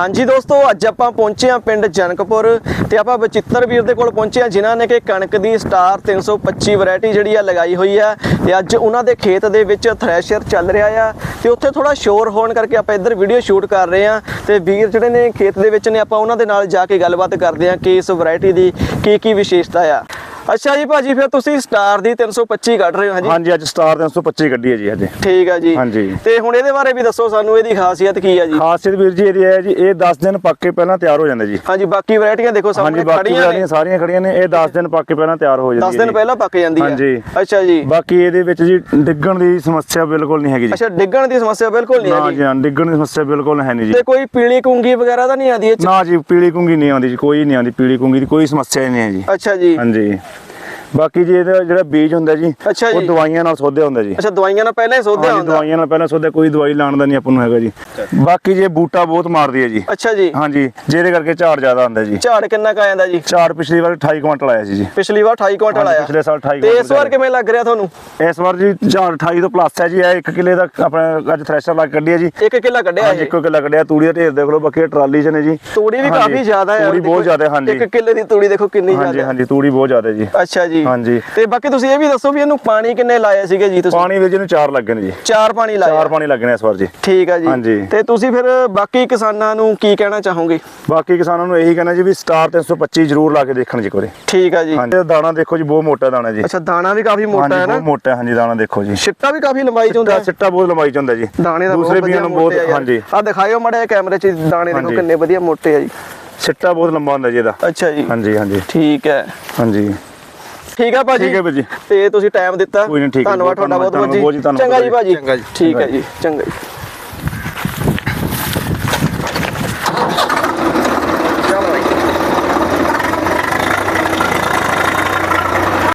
ਹਾਂਜੀ ਦੋਸਤੋ, ਅੱਜ ਆਪਾਂ ਪਹੁੰਚੇ ਹਾਂ ਪਿੰਡ ਜਨਕਪੁਰ ਤੇ ਆਪਾਂ ਬਚਿੱਤਰ ਵੀਰ ਦੇ ਕੋਲ ਪਹੁੰਚੇ ਹਾਂ, ਜਿਨ੍ਹਾਂ ਨੇ ਕਿ ਕਣਕ ਦੀ ਸਟਾਰ 325 ਵੈਰਾਈਟੀ ਜਿਹੜੀ ਆ ਲਗਾਈ ਹੋਈ ਆ ਤੇ ਅੱਜ ਉਹਨਾਂ ਦੇ ਖੇਤ ਦੇ ਵਿੱਚ ਥ੍ਰੈਸ਼ਰ ਚੱਲ ਰਿਹਾ ਆ ਤੇ ਉੱਥੇ ਥੋੜਾ ਸ਼ੋਰ ਹੋਣ ਕਰਕੇ ਆਪਾਂ ਇੱਧਰ ਵੀਡੀਓ ਸ਼ੂਟ ਕਰ ਰਹੇ ਆ ਤੇ ਵੀਰ ਜਿਹੜੇ ਨੇ ਖੇਤ ਦੇ ਵਿੱਚ ਨੇ, ਆਪਾਂ ਉਹਨਾਂ ਦੇ ਨਾਲ ਜਾ ਕੇ ਗੱਲਬਾਤ ਕਰਦੇ ਆ ਕਿ ਇਸ ਵੈਰਾਈਟੀ ਦੀ ਕੀ ਕੀ ਵਿਸ਼ੇਸ਼ਤਾ ਆ। ਅੱਛਾ ਜੀ ਭਾਜੀ ਫਿਰ ਤੁਸੀਂ ਸਟਾਰ ਦੀ 325 ਕੱਢ ਰਹੇ ਹੋ ਹਾਂਜੀ? ਹਾਂਜੀ ਅੱਜ ਸਟਾਰ 325 ਕੱਢੀ ਹੈ ਜੀ ਅੱਜ ਠੀਕ ਆ ਜੀ। ਹਾਂਜੀ। ਤੇ ਹੁਣ ਇਹਦੇ ਬਾਰੇ ਵੀ ਦੱਸੋ ਸਾਨੂੰ ਇਹਦੀ ਖਾਸੀਅਤ ਕੀ ਆ ਜੀ? ਖਾਸੀਅਤ ਵੀਰ ਜੀ ਇਹਦੀ ਹੈ ਜੀ ਇਹ 10 ਦਿਨ ਪੱਕ ਕੇ ਪਹਿਲਾਂ ਤਿਆਰ ਹੋ ਜਾਂਦਾ ਜੀ। ਹਾਂਜੀ ਬਾਕੀ ਵੈਰਾਈਟੀਆਂ ਦੇਖੋ ਸਾਹਮਣੇ ਖੜੀਆਂ ਨੇ। ਸਾਰੀਆਂ ਖੜੀਆਂ ਨੇ ਇਹ 10 ਦਿਨ ਪੱਕ ਕੇ ਪਹਿਲਾਂ ਤਿਆਰ ਹੋ ਜਾਂਦੀ 10 ਦਿਨ। ਪਹਿਲਾਂ ਪੱਕ ਜਾਂਦੀ ਹੈ। ਹਾਂਜੀ। ਅੱਛਾ ਜੀ। ਬਾਕੀ ਇਹਦੇ ਵਿੱਚ ਜੀ ਡਿੱਗਣ ਦੀ ਸਮੱਸਿਆ ਬਿਲਕੁਲ ਨਹੀਂ ਹੈਗੀ ਜੀ। ਅੱਛਾ ਡਿੱਗਣ ਦੀ ਸਮੱਸਿਆ ਬਿਲਕੁਲ ਨਹੀਂ ਨਾ ਹੈਗੀ ਜੀ ਹਾਂ, ਡਿੱਗਣ ਦੀ ਸਮੱਸਿਆ ਬਿਲਕੁਲ ਹੈ ਨਹੀਂ ਜੀ। ਤੇ ਕੋਈ ਪੀਲੀ ਕੁੰਗੀ ਵਗੈਰਾ ਤਾਂ ਨਹੀਂ ਆਦੀ ਇਹ ਚ? ਨਾ ਜੀ ਪੀਲੀ ਕੁੰਗੀ ਨਹੀਂ ਆਉਂਦੀ ਜੀ ਕੋਈ ਨਹੀਂ ਆਉਂਦੀ ਪੀਲੀ ਕੁੰਗੀ ਦੀ ਕੋਈ ਸਮੱਸਿਆ ਹੀ ਨਹੀਂ ਹੈ ਜੀ। ਅੱਛਾ ਜੀ। ਹਾਂਜੀ। ਬਾਕੀ ਜੀ ਇਹਦਾ ਜਿਹੜਾ ਬੀਜ ਹੁੰਦਾ ਜੀ ਅੱਛਾ ਉਹ ਜੀ। ਦਵਾਈਆਂ ਨਾਲ ਸੋਧਿਆ ਹੁੰਦਾ ਜੀ। ਅੱਛਾ ਦਵਾਈਆਂ ਨਾਲ ਪਹਿਲਾਂ ਹੀ ਸੋਧਿਆ ਹਾਂਜੀ ਹੁੰਦਾ। ਦਵਾਈਆਂ ਨਾਲ ਪਹਿਲਾਂ ਸੋਧਿਆ ਕੋਈ ਦਵਾਈ ਲਾਉਣ ਦਾ ਨਹੀਂ ਆਪਾਂ ਨੂੰ ਹੈਗਾ ਜੀ। ਬਾਕੀ ਜੇ ਬੂਟਾ ਬਹੁਤ ਮਾਰਦੀ ਹੈ ਜੀ। ਅੱਛਾ ਜੀ। ਹਾਂਜੀ ਜਿਹਦੇ ਕਰਕੇ ਝਾੜ ਜ਼ਿਆਦਾ ਆਉਂਦਾ ਜੀ। ਝਾੜ ਕਿੰਨਾ ਕੁ ਆ ਜਾਂਦਾ ਜੀ? ਝਾੜ ਪਿਛਲੀ ਵਾਰ 28 ਕੁਇੰਟਲ ਆਇਆ ਸੀ ਜੀ। ਪਿਛਲੀ ਵਾਰ 28 ਕੁਇੰਟਲ ਹਾਂਜੀ, ਆਇਆ। ਪਿਛਲੇ ਸਾਲ 28 ਤੇ ਇਸ ਵਾਰ ਕਿਵੇਂ ਲੱਗ ਰਿਹਾ ਤੁਹਾਨੂੰ? ਇਸ ਵਾਰ ਜੀ ਝਾੜ 28 ਤੋਂ ਪਲੱਸ ਹੈ ਜੀ। ਇਹ 1 ਕਿਲੇ ਦਾ ਆਪਣਾ ਅੱਜ ਥ੍ਰੈਸ਼ਰ ਲਾ ਕੇ ਕੱਢੀ ਹੈ ਜੀ। ਇੱਕ ਕਿੱਲਾ ਕੱਢਿਆ ਹਾਂਜੀ ਇਹ। ਇੱਕੋ ਕਿਲਾ ਕੱਢਿਆ। ਤੂੜੀ ਦਾ ਢੇਰ ਦੇਖ ਲਓ ਬਾਕੀ ਇਹ ਟਰਾਲੀ 'ਚ ਨੇ ਜੀ। ਤੂੜੀ ਵੀ ਹਾਂਜੀ, ਕਾਫੀ ਜ਼ਿਆਦਾ ਹੈ। ਤੂੜੀ ਬਹੁਤ ਜ਼ਿਆਦਾ ਹਾਂਜੀ। ਇੱਕ ਕਿੱਲੇ ਦੀ ਤੂੜੀ ਦੇਖੋ ਕਿੰਨੀ ਹਾਂਜੀ ਜ਼ਿਆਦਾ। ਹਾਂਜੀ ਤੂੜੀ ਬਹੁਤ ਜ਼ਿਆਦਾ ਜੀ। ਅੱਛਾ ਜੀ। ਹਾਂਜੀ। ਤੇ ਬਾਕੀ ਤੁਸੀਂ ਇਹ ਵੀ ਦੱਸੋ ਵੀ ਇਹਨੂੰ ਪਾਣੀ ਕਿੰਨੇ ਲਾਏ ਸੀਗੇ ਜੀ ਤੁਸੀਂ? ਪਾਣੀ ਵਿੱਚ ਇਹਨੂੰ ਚਾਰ ਲੱਗੇ ਨੇ ਜੀ। ਚਾਰ ਪਾਣੀ ਲਾਏ ਚਾਰ ਪਾਣੀ ਲੱਗਣੇ ਇਸ ਵਾਰ ਜੀ। ਠੀਕ ਆ ਜੀ। ਹਾਂਜੀ। ਤੇ ਤੁਸੀਂ ਫਿਰ ਬਾਕੀ ਕਿਸਾਨਾਂ ਨੂੰ ਕੀ ਕਹਿਣਾ ਚਾਹੋਗੇ? ਬਾਕੀ ਕਿਸਾਨਾਂ ਨੂੰ ਇਹੀ ਕਹਿਣਾ ਜੀ ਵੀ ਸਟਾਰ 325 ਜ਼ਰੂਰ ਲਾ ਕੇ ਦੇਖਣ ਜੀ ਇੱਕ ਵਾਰੀ। ਠੀਕ ਆ ਜੀ। ਹਾਂਜੀ। ਦਾਣਾ ਦੇਖੋ ਜੀ ਬਹੁਤ ਮੋਟਾ ਦਾਣਾ ਜੀ। ਅੱਛਾ ਦਾਣਾ ਵੀ ਕਾਫੀ ਮੋਟਾ ਹੈ ਨਾ? ਬਹੁਤ ਮੋਟਾ ਹਾਂਜੀ ਦਾਣਾ ਦੇਖੋ ਜੀ। ਛਿੱਟਾ ਵੀ ਕਾਫੀ ਲੰਬਾਈ ਚ ਹੁੰਦਾ ਸਿੱਟਾ ਸਿੱਟਾ ਬਹੁਤ ਲੰਬਾਈ ਚ ਹੁੰਦਾ ਜੀ। ਦਾਣੇ ਦਾ ਦੂਸਰੇ ਬੀਆਂ ਨੂੰ ਬਹੁਤ ਹਾਂਜੀ। ਆ ਦਿਖਾਇਓ ਮੜਿਆ ਕੈਮਰੇ 'ਚ ਦਾਣੇ ਦੇਖੋ। ਕਿੰਨੇ ਵਧੀਆ ਮੋਟੇ ਆ ਜੀ। ਸਿੱਟਾ ਬਹੁਤ ਲੰਬਾ ਹੁੰਦਾ ਜੀ ਇਹਦਾ। ਅੱਛਾ ਜੀ। ਹਾਂਜੀ ਹਾਂਜੀ। ਠੀਕ ਹੈ। ਹਾਂਜੀ। ਠੀਕ ਆ ਭਾਜੀ? ਠੀਕ ਹੈ ਭਾਜੀ। ਤੇ ਤੁਸੀਂ ਟਾਈਮ ਦਿੱਤਾ। ਧੰਨਵਾਦ ਤੁਹਾਡਾ ਬਹੁਤ ਬਹੁਤ ਜੀ, ਚੰਗਾ ਜੀ ਭਾਜੀ। ਚੰਗਾ ਜੀ। ਠੀਕ ਹੈ ਜੀ ਚੰਗਾ ਜੀ।